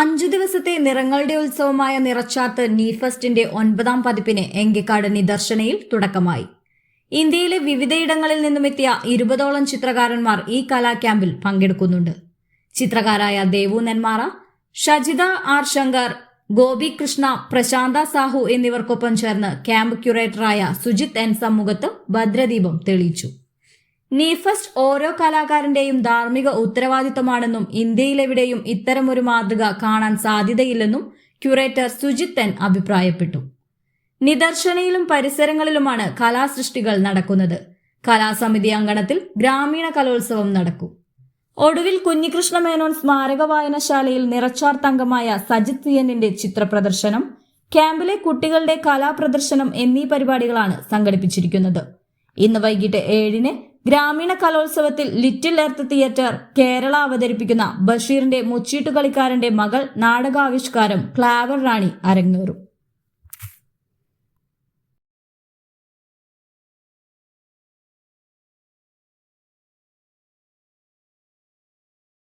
അഞ്ചു ദിവസത്തെ നിറങ്ങളുടെ ഉത്സവമായ നിറച്ചാത്ത് നീഫസ്റ്റിന്റെ ഒൻപതാം പതിപ്പിന് എങ്കിക്കാട് നിദർശനയിൽ തുടക്കമായി. ഇന്ത്യയിലെ വിവിധയിടങ്ങളിൽ നിന്നുമെത്തിയ ഇരുപതോളം ചിത്രകാരന്മാർ ഈ കലാ ക്യാമ്പിൽ പങ്കെടുക്കുന്നുണ്ട്. ചിത്രകാരായ ദേവു നെന്മാറ ഷജിത ആർ ശങ്കർ ഗോപി കൃഷ്ണ പ്രശാന്ത സാഹു എന്നിവർക്കൊപ്പം ചേർന്ന് ക്യാമ്പ് ക്യൂറേറ്ററായ സുജിത് എൻ സമ്മുഖത്ത് ഭദ്രദീപം തെളിയിച്ചു. നീഫസ്റ്റ് ഓരോ കലാകാരന്റെയും ധാർമ്മിക ഉത്തരവാദിത്തമാണെന്നും ഇന്ത്യയിലെവിടെയും ഇത്തരമൊരു മാതൃക കാണാൻ സാധ്യതയില്ലെന്നും ക്യൂറേറ്റർ സുജിത്തൻ അഭിപ്രായപ്പെട്ടു. നിദർശനയിലും പരിസരങ്ങളിലുമാണ് കലാസൃഷ്ടികൾ നടക്കുന്നത്. കലാസമിതി അങ്കണത്തിൽ ഗ്രാമീണ കലോത്സവം നടക്കും. ഒടുവിൽ കുഞ്ഞികൃഷ്ണ മേനോൻ സ്മാരക വായനശാലയിൽ നിറച്ചാർ തങ്കമായ സജിത് സിയനിന്റെ ചിത്രപ്രദർശനം ക്യാമ്പിലെ കുട്ടികളുടെ കലാപ്രദർശനം എന്നീ പരിപാടികളാണ് സംഘടിപ്പിച്ചിരിക്കുന്നത്. ഇന്ന് വൈകിട്ട് ഏഴിന് ഗ്രാമീണ കലോത്സവത്തിൽ ലിറ്റിൽ എർത്ത് തിയേറ്റർ കേരള അവതരിപ്പിക്കുന്ന ബഷീറിന്റെ മുച്ചീട്ടുകളിക്കാരന്റെ മകൾ നാടകാവിഷ്കാരം ക്ലാവർ റാണി അരങ്ങേറും.